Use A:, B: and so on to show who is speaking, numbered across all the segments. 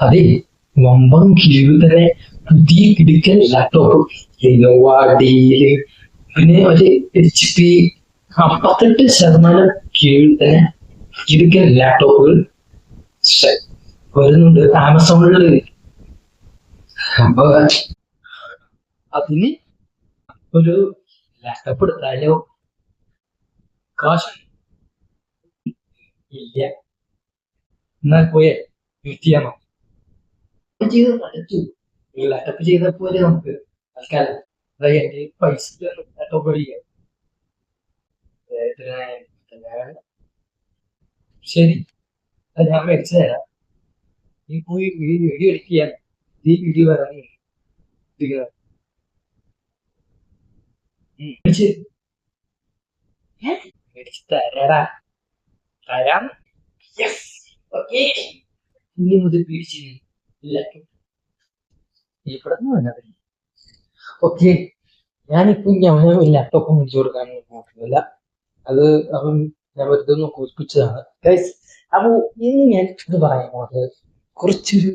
A: അതെ വമ്പം കീഴിൽ തന്നെ പുതിയ കിടുക്കൻ ലാപ്ടോപ്പ് ലിനോവ ഡീൽ പിന്നെ ഒരു എച്ച് പി അമ്പത്തെട്ട് ശതമാനം കീഴിൽ തന്നെ കിടുക്കൻ ലാപ്ടോപ്പുകൾ ശ്ശെ, വരുന്നുണ്ട്. ആമസോണിൽ അതിന് ഒരു ലാപ്ടോപ്പ് എടുത്താലോ? കാശ് ഇല്ല. എന്നാ പോയേ? ചെയ്യാമോ ചെയ്ത് ലാപ്ടോപ്പ് ചെയ്ത പോലെ നമുക്ക് തൽക്കാലം. അതായത് എന്റെ പൈസ ലാപ്ടോപ്പ് ശരി. ഞാൻ മേടിച്ചു തരാം. നീ പോയി എഡിറ്റ് ചെയ്യാൻ ഈ ഏ? മേടിച്ച് തരാടാ. ഇനി മുതൽ ഓക്കെ ഞാനിപ്പോ ഞാൻ ലാപ്ടോപ്പ് മേടിച്ചു കൊടുക്കാൻ നോക്കുന്നില്ല. അത് അവൻ ഞാൻ വെറുതെ ഒന്ന് കൂപ്പിച്ചതാണ് ഗൈസ് അപ്പൊ ഇന്ന് ഞാൻ ഇത് പറയാൻ പോകുന്നത് കുറച്ചൊരു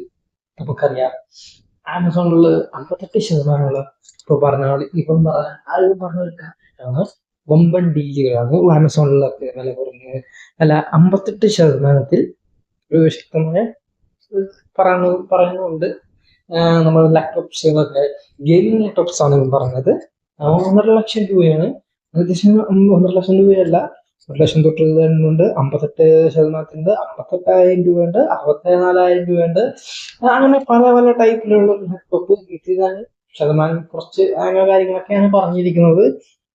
A: നമുക്കറിയാം. ആമസോണിലുള്ള അമ്പത്തെട്ട് ശതമാനമുള്ള ഇപ്പൊ പറഞ്ഞ ഇപ്പം ആരും പറഞ്ഞ വമ്പൻ ഡീലുകളാണ് ആമസോണിലൊക്കെ വില കുറഞ്ഞത്. അല്ല അമ്പത്തെട്ട് ശതമാനത്തിൽ ഒരു ശക്തമായ പറയുന്നു പറയുന്നുണ്ട്. നമ്മൾ ലാപ്ടോപ്സുകളൊക്കെ ഗെയിമിംഗ് ലാപ്ടോപ്സ് ആണ് പറഞ്ഞത്. ഒന്നര ലക്ഷം രൂപയാണ്. ഏകദേശം ഒന്നര ലക്ഷം രൂപയല്ല. ലക്ഷം തൊട്ട് ഉണ്ട് അമ്പത്തെട്ട് ശതമാനത്തിന്റെ അമ്പത്തെട്ടായിരം രൂപയുണ്ട്. അറുപത്തി നാലായിരം രൂപയുണ്ട്. അങ്ങനെ പല പല ടൈപ്പിലുള്ള ലാപ്ടോപ്പ് കിട്ടിയതാണ്. ശതമാനം കുറച്ച് അങ്ങനെ കാര്യങ്ങളൊക്കെയാണ് പറഞ്ഞിരിക്കുന്നത്.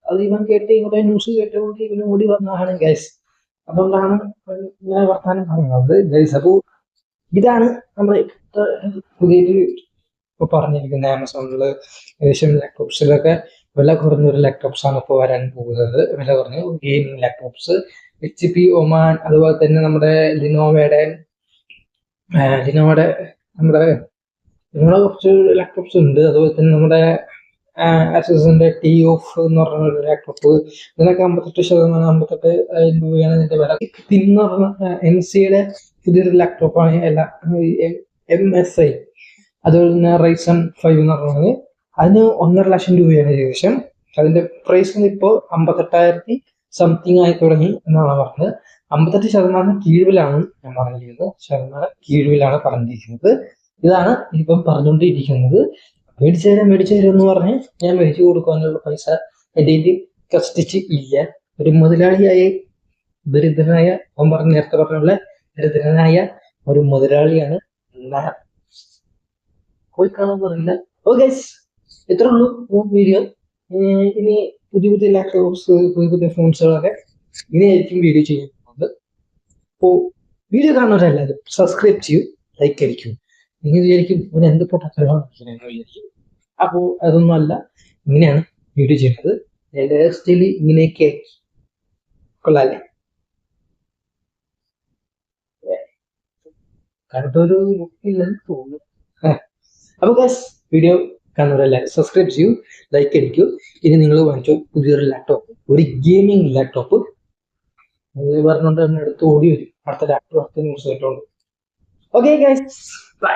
A: അത് ഇവൻ കേട്ട് ഇങ്ങോട്ട് ന്യൂസ് കേട്ടുകൊണ്ട് ഇവന് കൂടി വന്നതാണ് ഗൈസ് അതുകൊണ്ടാണ് ഇങ്ങനെ വർത്താനം പറയുന്നത് ഗൈസ് അപ്പോൾ ഇതാണ് നമ്മുടെ പുതിയൊരു പറഞ്ഞിരിക്കുന്നത് ആമസോണിൽ ഏഷ്യൻ ലാപ്ടോപ്സിലൊക്കെ വില കുറഞ്ഞൊരു ലാപ്ടോപ്സ് ആണ് ഇപ്പോൾ വരാൻ പോകുന്നത്. വില കുറഞ്ഞ gaming laptops H P Omen അതുപോലെ തന്നെ നമ്മുടെ ലിനോവയുടെ ലിനോവയുടെ നമ്മുടെ ലിനോയുടെ കുറച്ച് ലാപ്ടോപ്സ് ഉണ്ട്. അതുപോലെ തന്നെ നമ്മുടെ ആസസിന്റെ ടി ഓഫ് എന്ന് പറഞ്ഞ ഒരു ലാപ്ടോപ്പ് ഇതിനൊക്കെ അമ്പത്തെട്ട് ശതമാനം അമ്പത്തെട്ട് രൂപയാണ് ഇതിന്റെ വില. പിന്നെ പറഞ്ഞ എം സിയുടെ പുതിയൊരു ലാപ്ടോപ്പാണ് എല്ലാ എം എസ് ഐ. അതുപോലെ തന്നെ റൈസൺ ഫൈവ് എന്ന് പറയുന്നത് അതിന് ഒന്നര ലക്ഷം രൂപയാണ് ഏകദേശം. അതിന്റെ പ്രൈസ് ഇപ്പോൾ അമ്പത്തെട്ടായിരത്തി സംതിങ് ആയി തുടങ്ങി എന്നാണ് പറഞ്ഞത്. അമ്പത്തെട്ട് ശതമാനം കീഴിലാണ് ഞാൻ പറഞ്ഞിരിക്കുന്നത്. ശതമാനം കീഴിലാണ് പറഞ്ഞിരിക്കുന്നത്. ഇതാണ് ഇപ്പം പറഞ്ഞുകൊണ്ടിരിക്കുന്നത്. മേടിച്ചു തരാം മേടിച്ചു തരും എന്ന് പറഞ്ഞ് ഞാൻ മേടിച്ചു കൊടുക്കാനുള്ള പൈസ എന്റെ കഷ്ടിച്ച് ഇല്ല. ഒരു മുതലാളിയായ ദരിദ്രനായ അവൻ പറഞ്ഞ നേരത്തെ പറഞ്ഞുള്ള ദരിദ്രനായ ഒരു മുതലാളിയാണ് പോയി കാണാൻ പറഞ്ഞില്ല ഓ ഗൈസ് ഇത്ര ഉള്ളൂ? വീഡിയോ. ഇനി പുതിയ പുതിയ ലാപ്ടോപ്സ് പുതിയ പുതിയ ഫോൺസുകളൊക്കെ ഇനിയായിരിക്കും വീഡിയോ വീഡിയോ ചെയ്യുന്നത്. അപ്പോൾ വീഡിയോ കാണുന്നവരെല്ലാവരും സബ്സ്ക്രൈബ് ചെയ്യൂ ലൈക്ക് അടിക്കൂ. നിങ്ങൾ വിചാരിക്കും ഇവന് എന്ത് പൊട്ടത്തരമാണ് വിചാരിക്കും. അപ്പോൾ അതൊന്നും അല്ല ഇങ്ങനെയാണ് വീഡിയോ ചെയ്യുന്നത്. എന്റെ ഹെയർ സ്റ്റൈൽ ഇങ്ങനെയൊക്കെ കൊള്ളാല്ലേ? കണ്ടൊരു ലുക്കില്ലെന്ന് തോന്നുന്നു. അപ്പോൾ ഗസ് വീഡിയോ കാണുന്നവരെല്ലാവരും സബ്സ്ക്രൈബ് ചെയ്യൂ ലൈക്ക് അടിക്കൂ. ഇനി നിങ്ങൾ വാങ്ങിച്ചോ പുതിയൊരു ലാപ്ടോപ്പ് ഒരു ഗെയിമിംഗ് ലാപ്ടോപ്പ് പറഞ്ഞുകൊണ്ട് തന്നെ എടുത്ത് ഓടി വരും. അടുത്ത ലാപ്ടോപ്പ് ന്യൂസ് കേട്ടോളൂ ഓക്കെ ബൈ